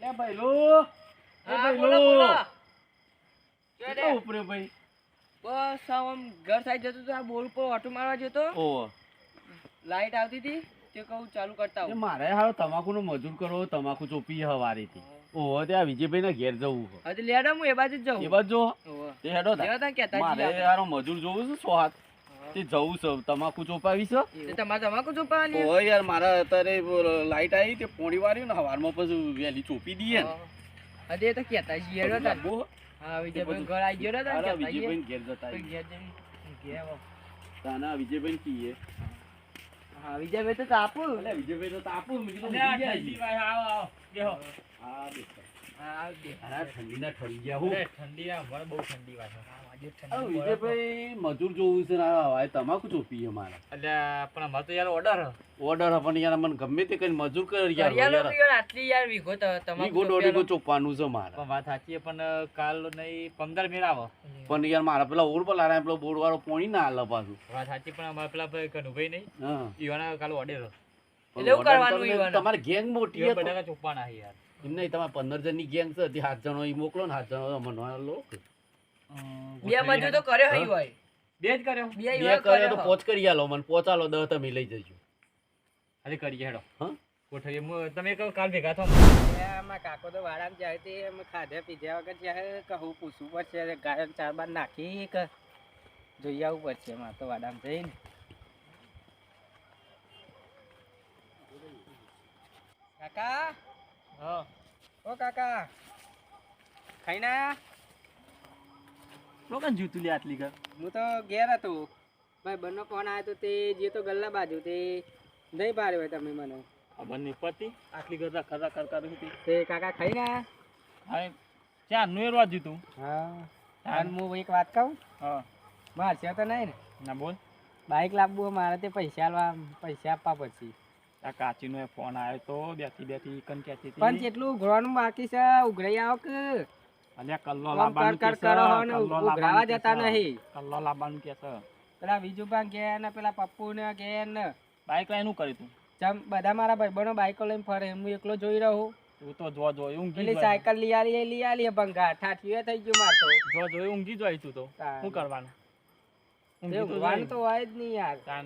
લે ભઈલું. એ હા, બોલો, ભઈલું જો કેટલો રે. ભાઈ? બસ આમ ઘર સાઈડ જતો તો આ બોર ઉપર ઓટો મારવા જતો. ઓ લાઈટ આવતી હતી તે કહું ચાલુ કરતા હું મારે હારો તમાકુનો મજૂર કરવો તમાકુ ચોપી હવારીથી. ઓહો ત્યાં વિજયભાઈ ઘેર જવું. હજી લેડો હું એ બાજુ જ જાઉં. એ બાજુ જો. તે હેડો તા. લેવા મારે હારો મજૂર જોવું છે સો હાથ. તે જવું છે તમાકુ ચોપાવી છે. તમારે તમાકુ ચોપાવાની હોય યાર મારા અત્યારે લાઈટ આવી તે પોણી વાળી ને હવારમાં પછી વહેલી ચોપી દઈએ ને. અરે તો કહેતા જઈએ હેડો હા. વિજયભાઈ ઘર આવી ગયો હતા છીએ. વિજયભાઈ ઘેર જતા ઘેર તાના વિજયભાઈ કીએ હા વિજયભાઈ તો તાપુ. એટલે વિજયભાઈ તો તાપુ મેં કીધું આવો, આવો. હા. મજૂર જોવું છે ને તમાકુ ચોપી અમારે? પણ અમારે તો યાર ઓર્ડર પણ યાર મને ગમે તે કઈ મજૂર કર યાર આટલી યાર વીઘો તમાકુ. ચોપવાનું છે મારે. વાત સાચી પણ કાલ નહીં પંદર મેળ આવો. પણ યાર મારા પેલા ઓર પર લારા પેલો વાળો પોણી ના હાલે પાછું. વાત સાચી પણ અમારે પેલા ભાઈ કનુભાઈ નહીં. ઈવાના કાલ એટલે કરવાનું તમને- ગેંગ મોટી બધા છે યાર. એમ નહીં તમારે પંદર જણની ગેંગ છે તે સાત જણો એ મોકલો ને સાત જણો મને લો. બે બાજુ તો કર્યો હઈ હોય. બે જ કર્યો. બે કર્યો તો પોચ કરી આલો મને પોચાલો દહ તમે લઈ જજો. અરે કરીએ હેડો. હા? ગોઠવીએ. તમે કહો કાલ ભેગા થો આમાં કાકો તો વાડામાં જાય તે અમે ખાધા પીધા વગર જાય કે હું પૂછવું પડશે ગાય ચાર બાર નાખી એક. જોઈ આવવું પડશે એમાં તો વાડામાં જઈને. કાકા? હા. ઓ કાકા. ખાઈ ના? લોકોને જૂતું લે આટલી ઘર? હું તો ઘેર હતો. ભાઈ બંને ફોન આવ્યો તો તે જે તો ગલ્લા બાજુ તે નહીં પાડ્યો હોય તમે મને. ખબર નહીં પડતી આટલી ઘર ખરા કર કર તે કાકા ખાઈ ના? આયા? હા ચારનું એરવા જીતું હા. અને હું એક વાત કહું? હા. મારશે તો નહીં ને. ના બોલ. બાઈક લાવવું મારે તે પૈસા આલવા પૈસા આપવા પછી આ કાચીનો ફોન આવ્યો તો બેઠી બેઠી કન કહેતી પણ જેટલું ઉઘરાવાનું બાકી છે ઉઘરાઈ આવો કે? અલ્યા કલ્લો કર કે કરો ને ઉઘરાવા જતા. નહીં. કલ્લો લાવવાનું કે છે પેલા બીજું ઘેર ને પેલા પપ્પુ ને ઘેર ને બાઈક લઈને કર્યું તું? ચમ બધા મારા ભાઈબંધો બાઈકો લઈને ફરે હું એકલો જોઈ રહું. તું તો જો જો ઊંઘી પેલી સાયકલ લઈ આલી લઈ આલી ભંગા ઠાઠીએ થઈ ગયું મારતો જો જો ઊંઘી જોઈ તું તો. શું કરવાનું?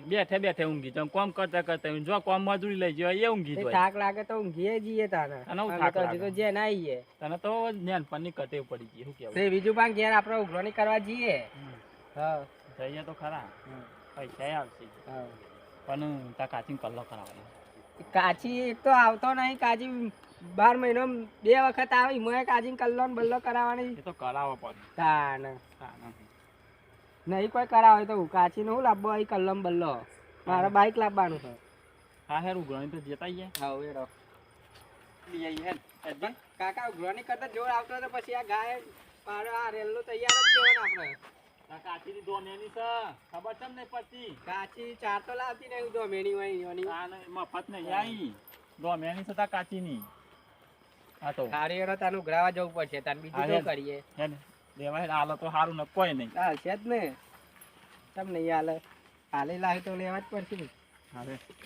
બેઠે બેઠે ઊંઘી જાઉં કોમ કરતા કરતા જો કોમ મજૂરી લઈ જાય એ ઊંઘી તે થાક લાગે તો ઊંઘીએ જઈએ તાને. તને થાક તો તો જે ના આવીએ. તને તો નાનપણની કટેવ પડી ગઈ શું કેવું તે બીજું પણ ઘેર આપણે ઉઘરાણી કરવા જઈએ. હા. જઈએ તો ખરા. પૈસા આવશે. પણ તા કાચી કલ્લો કરાવવાનો. કાચી એક તો આવતો નહીં. કાચી બાર મહિનો બે વખત આવી. મેં કાચી કલ્લો ને બલ્લો કરાવવાની. એ તો કરાવો પડે તાન. તાન. નહીં કોઈ કરાવે તો હું કાચી નું લાવવો અહીં કલમ બલ્લો મારે બાઈક લાવવાનું છે. હા હેર ઉઘરાણી તો જતા આઈએ હા એ રહો. લઈ આઈએ કાકા ઉઘરાણી કરતા જોર આવતો તો પછી આ ગાય પાડો આ રેલું તૈયાર જ કહેવાનું આપણે. તા કાચીની દોનેની છે. ખબર છે ને પછી કાચી ચાર તો લાવતી નહીં મેણી હોય તાન મફત નહીં આવી દોમેની છે તા કાચીની. હા તો. સારી એનો તારું ઉઘરાવા જવું પડશે તાર બીજું શું. કરીએ. દેવા હેડ તો સારું ને કોઈ નહીં. હાલશે જ ને. તમ નહીં હાલે હાલે લાવે તો લેવા જ પડશે ને.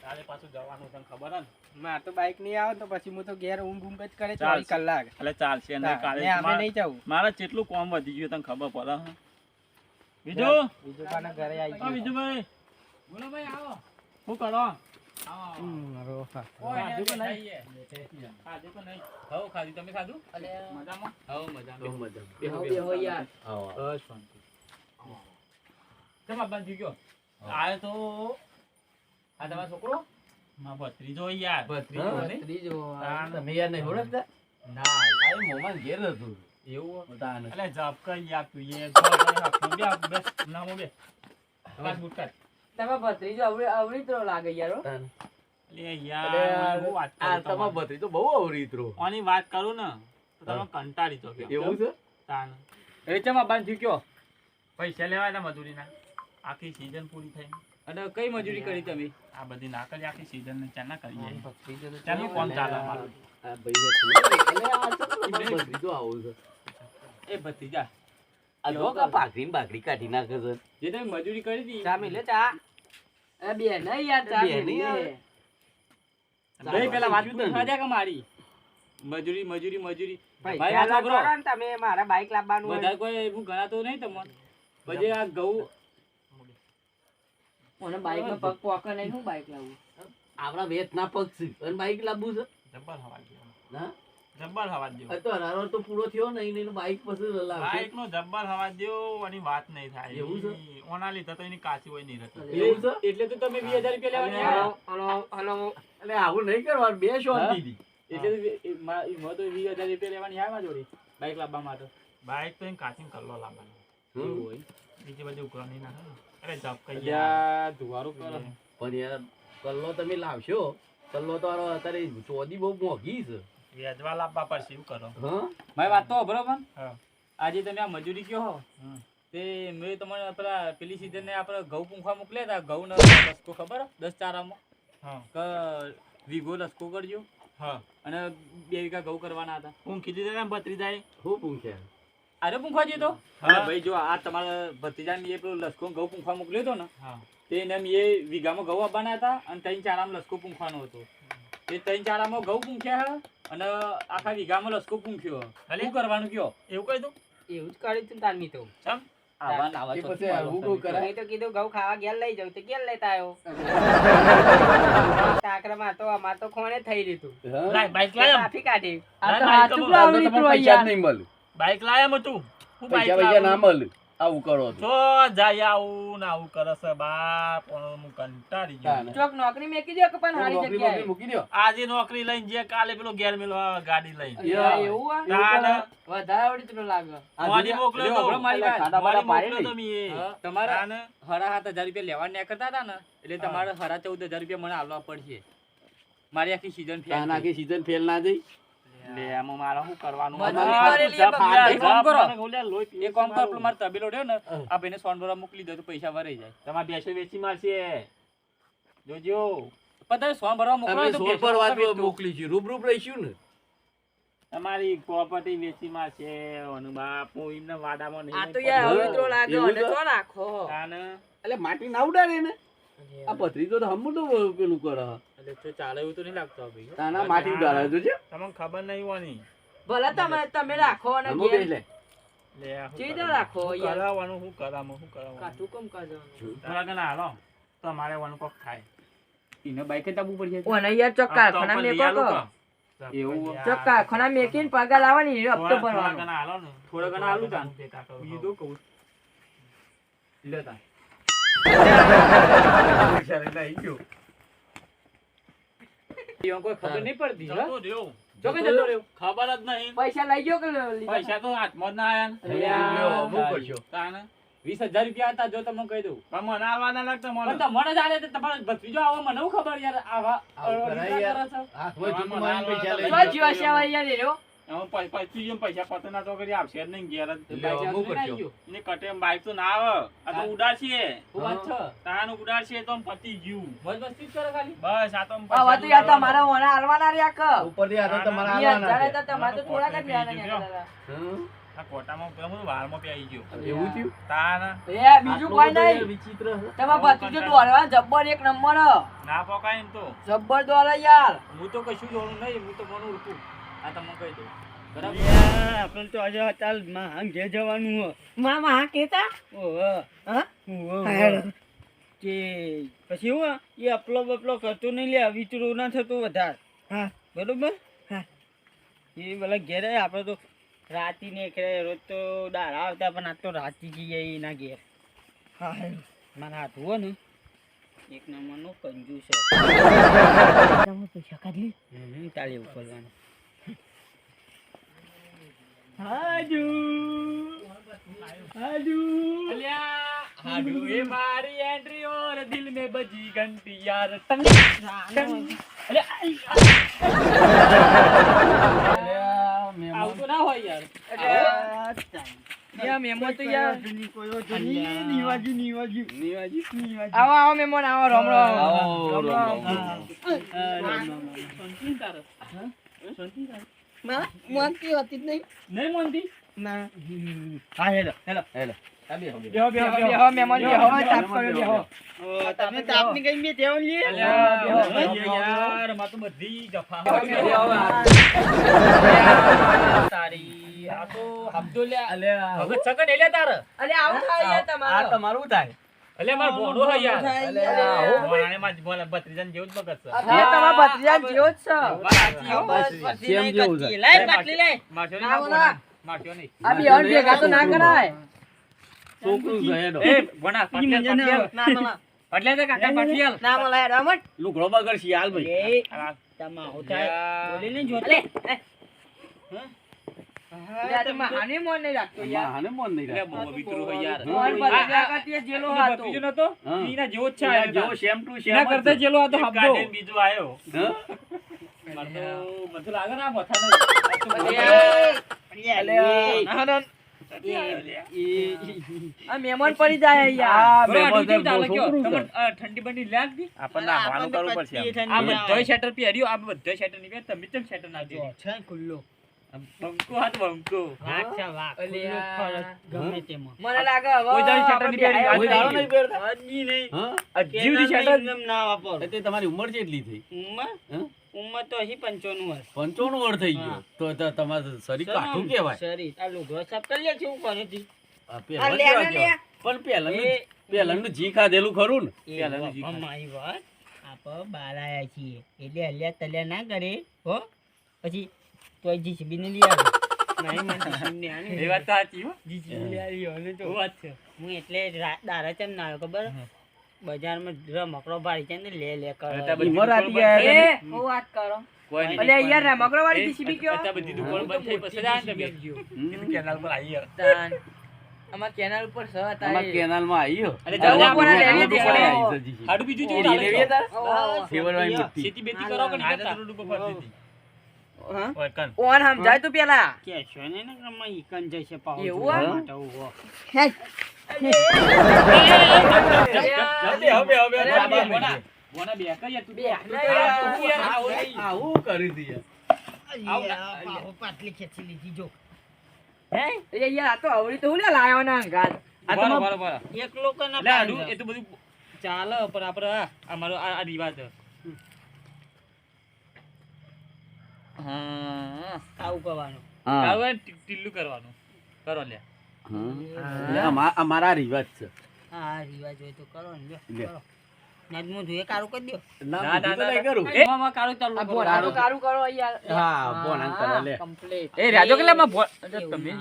કાલે પાછું જવાનું તને ખબર હે ને? માર તો બાઇક નહીં આવે તો પછી હું તો ઘેર ઊંઘ ઊંઘ જ કરે. ચોવીસ કલાક. એટલે ચાલશે ને કાલે અમે નહીં જવું. મારે જેટલું કોમ વધી ગયું તને ખબર પડે બીજું? બીજું ઘરે આવી ગયું. બીજું ભાઈ. બોલો ભાઈ આવો. શું કરો? છોકરો ભત્રીજો યાર ભત્રીજો? તમે યાર નહીં ઓળખતા ના ઘેર હતું એવું. એટલે જપ યાર તું એ નામો બે કાઢ બૂટ કાઢ. તમે ભત્રીજો અવળી લાગે યાર હો. તાન. એટલે અરે યાર આ કરું ભત્રીજો બહુ અવરીતરો આની વાત કરું ને તો તમે કંટાળી જો એવું છે? તાન. એ ચમા બંધ થઈ પૈસા લેવા હતા મજૂરીના. આખી સીઝન પૂરી થઈ. અને કઈ મજૂરી કરી તમે? આ બધી ના કરી આખી સીઝન ને ચાના કરીએ. ભત્રીજો તો કોણ ચાલે અમારું? આ ભાઈ એટલે આ છે ભત્રીજો આવો છે. એ ભત્રીજા આ જો કે ભાખરી ને કાઢી નાખે છે. જે તમે મજૂરી કરી હતી ચા મિલે ચા. એ બે નહીં યાર ચા બે નહીં મિલે. પેલા વાત પૂરી કે મારી? મજૂરી મજૂરી મજૂરી. ભાઈ આ છોકરો તમે મારા બાઈક લાવવાનું. વધારે કોઈ હું ગણાતો નહીં તમને. પછી આ ગૌ મને બાઈકમાં પગ પોકે નહીં હું બાઈક લાવું. આપણા વેચના પગ છે. અને બાઈક લાવવું છે? જબ્બર હવા જેવો ના જબ્બર હવા દો તો હરારો તો પૂરો થયો નહીં ને બાઈક પછી લાવશે બાઈક નો જબ્બર હવા દો અને વાત નહીં થાય. એવું છે? ઓના લીધે તો એની કાચી હોય નહીં રહેતી. એવું છે? એટલે તો તમે વીસ રૂપિયા લેવાની હલો હલો હલો. એટલે આવું નહીં કરવાનું બે શાંતિથી એટલે તો તો વીસ હજાર રૂપિયા લેવાની આમાં જોડી બાઈક લાવવા માટે. બાઈક તો એની કાચી કલ્લો લાવવાનો. એવું હોય. બીજી બધી ઉકળવાની ના. અરે જબ કઈ ત્યાં ધુવારો કરો. પણ યાર કલ્લો તમે લાવશો. કલ્લો તો અત્યારે ચોદી બહુ મોંઘી છે. વેચવા લાવવા પડશે એવું કરો? હા? મારી વાત તો બરોબર હા. આજે તમે આ મજૂરી કયો હો? તે મેં તમને પેલા પેલી સીઝન આપણે ઘઉં પૂંખવા મોકલ્યા હતા. ઘઉં લસકો ખબર? દસ ચારામાં. હા. કે વીઘો લસકો કરજો. હા. અને બે વીઘા ઘઉં કરવાના હતા. પૂંખી દીધા ને બત્રી હું શું અરે પૂંખવા જતો હા. ભાઈ જો આ તમારા ભત્રીજાને એ પેલો લસકો ઘઉં પૂંખવા મોકલ્યો હતો ને તે એને એ વીઘામાં ઘઉં આપવાના હતા અને ત્રણ ચારામાં લસકો પૂંખવાનો હતો. એ ત્રણ ચારામાં ઘઉં પૂંખ્યા અને આખા વીઘામાં લસકો પૂંખ્યો હે. શું કરવાનું કયો? એવું કહી દઉં? એવું જ કરી તું તારની તો ચમ? આવા ને તો પછી આવું બહુ કરાય. તો કીધું ઘઉં ખાવા ઘેર લઈ જાઉં. તો ઘેર લેતા આવ્યો તાકરામાં તો અમાર તો ખોણે થઈ રહ્યું લાય બાઈક લાય કાફી કાઢી. આ તો ના, ના, તો લાવું તમને મિત્રો પૈસા નહીં મળે બાઈક લાયા એમ તું હું બાઈક ના મળે આવું કરો તો જાય આવું ને આવું કરે છે બાપ હું કંટાળી ગયો. ચોક નોકરી મેકી દો કે પણ હારી જગ્યાએ? મૂકી દો આજે નોકરી લઈને જે કાલે પેલો ઘેર મેલો ગાડી લઈને. એવું આ? વધારે આવડી તો લાગે. આ મોડી જોયા? તો. મારી વાત. મોડી પાડી તો મી તમારા હરા સાત હજાર રૂપિયા લેવા નીકળતા હતા ને એટલે તમારે હરા ચૌદ હજાર રૂપિયા મને આલવા પડશે. મારી આખી સીઝન ફેલ આખી સીઝન ફેલ ના જઈ. લે આમાં મારે શું કરવાનું? મજૂરી અમારે કરેલી જપ એ કામ કરો. મને ઓલ્યા લોહી પીવે એ કામ છે કરો મારું. મારો તબેલો રહ્યો ને આ ભાઈને સોનબરા મોકલી દો તો પૈસા ભરાઈ જાય. તમારે બેસો વેચી મારશે. જોજો. પણ સોન ભરવા મોકલો તો વેચો. મોકલી છે રૂબરૂપ રહીશું ને. તમારી પ્રોપર્ટી વેચી મારશે અનુ બાપ હું એમને વાડામાં નહીં આ તો યાર હવે તો લાગે અને તો? તો રાખો. તાને એટલે માટી ના ઉડાડે ને? આ પથરી તો હમ તો પેલું કરે. એટલે તો ચાલે એવું તો નહીં લાગતો ભાઈ તાના માટી ઉડાડે જોજે તમને ખબર નહીં હોવાની. ભલે તમે તમે રાખો અને ઘેર લે. કરવાનું? રાખો યાર. કરાવવાનું હું કરાવવાનું હું કરાવવાનું કાઠું કમ કાજવાનું થોડા ઘણા હાલો. તમારે વાનું કોક થાય. ઇને બાઈક જ પડી જાય ઓને યાર ચોક ખના મે કોકો? એવું. યાર. ચોક કારખાના પગા લાવવાની હપ્તો થોડા- થોડા ભરવાનો. હાલો ને. થોડા ઘણા હાલું તાન. બીજું કહું. લે વીસ હજાર રૂપિયા હતા જો તમને કહી દઉં મને આવવાના લાગતા મને. તમારે જ આલે તમારે ભત્રીજો આવો મને ખબર યાર આવા આવું. એમાં પૈસી જેમ પૈસા પતે તો કરી આપશે નહીં ઘેર જ. લ્યો, બાઈક હમું લઈને આવી કરશો. ગયો. એને કટે બાઈક તો ના આવે. આ તો હા. ઉડાડશે. શું વાત છે. તો પતી ગયું. મોજ મસ્તી કરો ખાલી. બસ આ તો આમ તો યાર તમારે ઉડાડવાનો. ઓને હાલવાના રહ્યા કે. ઉપરથી હાથે તમારે ઈ આલવાના તો તમારે તો થોડાક જ લેવાના બીજું હમ? આ કોટામાં પેલું બધું પેઈ ગયો. એવું થયું? તાન એ બીજું કોઈ નહીં. વિચિત્ર છે. ભત્રીજો દોડવા જબ્બર એક નંબર. ના પકાય તો. જબ્બર દ્વારા યાર. હું તો કશું જોડું નહીં હું તો મને ઉડતું. આ તમને કહી દઉં. આપણે તો આજે ચાલમાં જે જવાનું હો મામા હા કેતા? ઓહો. હા? કે પછી હું એ અપલો બપલો કરતો નહીં લે વિચરો ના થતો વધારે. હા. બરોબર? હા. એ ભલે ઘેરે આપણે તો રાતી ને ખેડે રોજ તો દાડા આવતા પણ આ તો રાતી જઈએ એના ઘેર. હા મારા હાથ હો ને એક નંબરનો કંજુ છે. તાળી એવું કરવાનું હાજુ. હાજુ. અલ્યા હાડુ એ મારી એન્ટ્રી ઓર દિલ મે બજી ઘંટી યાર. તંગ અલ્યા, મહેમાન. તો ના હોય યાર. યાર મેમો તો યાર. નિવાજુ નિવાજુ. નિવાજી? આવો આવો મેમોન આવો તારે મોનતી હતી જ નહીં. નહીં મોનતી ના. હા હેલો હેલો. હેલો. આ બેહો, બેહો. બેહો, બેહો, બેહો. બેહો, મહેમાન બેહો, તાપ કર્યો, બેહો. ઓ, તમે તાપની કઈ બે તેવન લે અલ્યા, બેહો, બેહો, બેહો. યાર, મારે તો બધી જફા તારી આ તો હબદો લ્યા અલ્યા, ભગત સગન એલે તારે? અરે આવું થાય યાર તમારું થાય. અલે માર ભોણો હે યાર અલ્યા, ભોણાને માર ભોણા ભત્રીજાને જેવું જ બગત છે આ તમારા ભત્રીજાનો જેવો જ છે. બસ, સેમ જેવું છે. લાય બાટલી લાય મારશો નહીં બોલા. ભોણા. મારશો નહીં આ બેહન ભેગા તો ના કરાય. છોકરું છે એનો. એ ભોણા ઈ ના કાકા મળે યાર, રમત. લુગડો બગડ શિયાલ ભાઈ બોલી ને જોતા. એટલે હા. મહેમાન પડી જાય બધા ઠંડી બંડી લાગતી? આપણને કરવું પડશે આ ઠંડી શેટર પહેર્યું આ બધાય શેટર નીકળે. તમે ચમ શેટર ના જો, છે ખુલ્લો. બંકો છે, ગમે તેમાં. મને લાગે હવે કોઈ દાડો શેટર નહીં પહેરી, કોઈ દાડો નહીં પહેરતા? હજી નહીં. હા? અજીવની કેનાલ શેટર ના વાપરો. એટલે તમારી ઉંમર કેટલી થઈ ઉંમર? હા? ઉંમર તો અહીં પંચોનું વર્ષ. પંચાણું વર્ષ થઈ ગયું તો તો તમારું શરીર કાઠું કહેવાય શરીર. આ લુગડો સાફ કરી લે છે, હું કરે છે? આ આ પહેલા લે, કેવા આ લે. કહેવાય? પણ પહેલાનું એ- પહેલાનું જી ખાધેલું ખરું ને જી મારી વાત. આપ આયા છીએ એટલે હલ્યા તલ્યા ના કરે હો પછી તોય જીસીબી ને લઈ આવે તો હો. તો. એટલે દારા ચમ ના આવ્યો ખબર? બજારમાં રમકડો ભાડી છે ને લે લે કરો. એ, હું વાત કરો. બીજું ઓન સમજાય તું પેલા કેશો ને ને કે ઈકન જશે પાહો એવું માટે ઊભો. જલ્દી, હવે, હવે, અરે, જલ્દી. બોના, બોના, બોના બે કહીએ તું તો. બે, તું તો બે, આવું યાર, આવું આવું નહીં. આવું કરી દીધું યાર. અલ્યા, પાહો પાટલી ખેંચી લીધી જો હે એ યાર આ તો અવળી તો હું લે લાયો ના અંગાત આ બોલો, તમાર- બોલો, બોલો. એક લોકોના લે, હાડું, પાંચ. એ તો બધું ચાલે પણ આપડે આ અમારો આ આ રિવાજ છે. હા. આવું કરવાનું હા. આવું હોય ને ટી- ટીલું કરવાનું. કરો લે હા. અમારા રિવાજ છે. હા રિવાજ હોય તો કરો ને લ્યો, લે. જોઈએ કારું કરી દો ના, ના, ના, કરું. એ મામા કાળું ચાલુ કરો. બોલાનું કારું કરો યાર હા, બોલાનું કરો, લે. કમ્પ્લીટ. એ રાજો કેટલા માં કરો, તમે?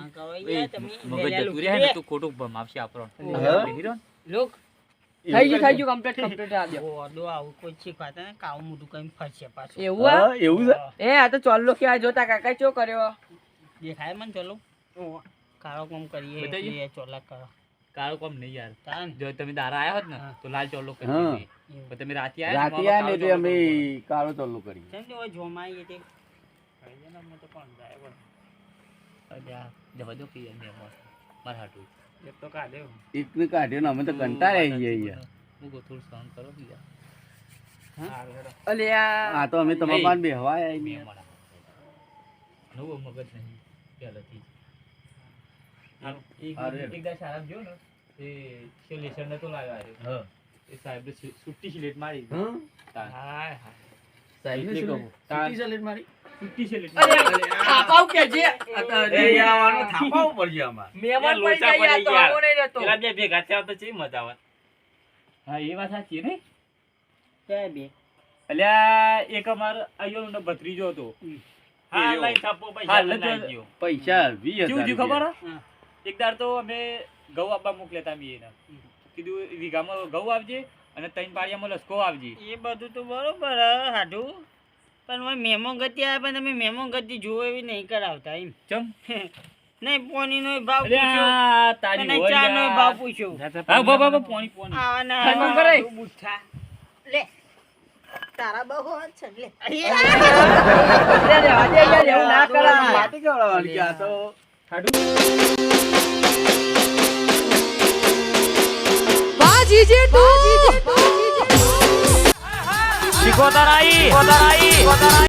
મગજ જતું રહે ને તો ખોટું ભમાવશે આપણો. હીરો લોક. થઈ ગયું થઈ ગયું કમ્પ્લીટ કમ્પ્લીટ આ દો. ઓરડો આવું કોઈ શીખવાતા ને કાવ મોઢું કઈ ફરશે પાછું. એવું હા, એવું છે? એ આ તો ચોલ્લો કેવાય જોતા કાકા ચો કર્યો? દેખાય મને ચોલ્લો? કાળો કોમ કરીએ એ ચોલ્લા કરો. કાળો કોમ નહીં યાર. જો તમે દારા આયા હોત ને તો લાલ ચોલ્લો કરી. પણ તમે રાતે આયા રાતે મામા આ ને કાળો તે ચોલ્લો અમે કરો. કાળો ચાલુ કરી કેમ કે હવે જોમાઈએ તે? અરે અજા જવા દો કે મેં મારા હાટું. એક તો કાઢ્યો. કાઢ્યો ને અમે તો કંટાળે ગયા અહીંયા હું થોડું સહન કરો યાર. હારું આ આ તો અમે તમારા પાસે બેહવા આયા મેં છીએ. નવો મગજ નહીં પહેલેથી એક-. એક સાહેબ જોયો ને, એ છે લેસન નતો લાવ્યો હારે. હા. એ સાહેબ સુટ્ટી સિલેટ મારી હા? સાહેબને એટલે શું? કહું. છૂટી. થાપાવ કે જે એ થાપાવું પડી જાય તો આવો નહીં રહેતો. પેલા બે ભેગા થયા તો ચેવી મજા આવે? હા એ વાત સાચી ને ક્યાં બે. અલ્યા એક અમાર આયો ને ભત્રીજો હતો. હા લઈ થપ્પો પૈસા લઈ ગયો. પૈસા વીસ કેવું થયું ખબર? એક દાર તો અમે ઘઉં આપવા મોકલ્યા હતા કીધું વીઘામાં ઘઉં આવજે અને ત્રણ પાળિયામાં લસકો આવજે એ બધું તો બરોબર હાડું પણ હવે મેમો ગતિ આવે પણ તમે મેમો ગતિ જુઓ એવી નહીં કરાવતા એમ. ચમ? નહીં પોની નો ભાવ પૂછ્યો તારી અને હોય ભાવ પૂછ્યો હા બા બા બા પોણી પોણી આવાના કરે. હાડું લે. તારા બહુ હાથ છે લે. અરે રહેવા દે યાર એવું ના કરાય. વાતે કરાવવાની કે આ તો. શીખો તારાઈ, શીખો તારાઈ.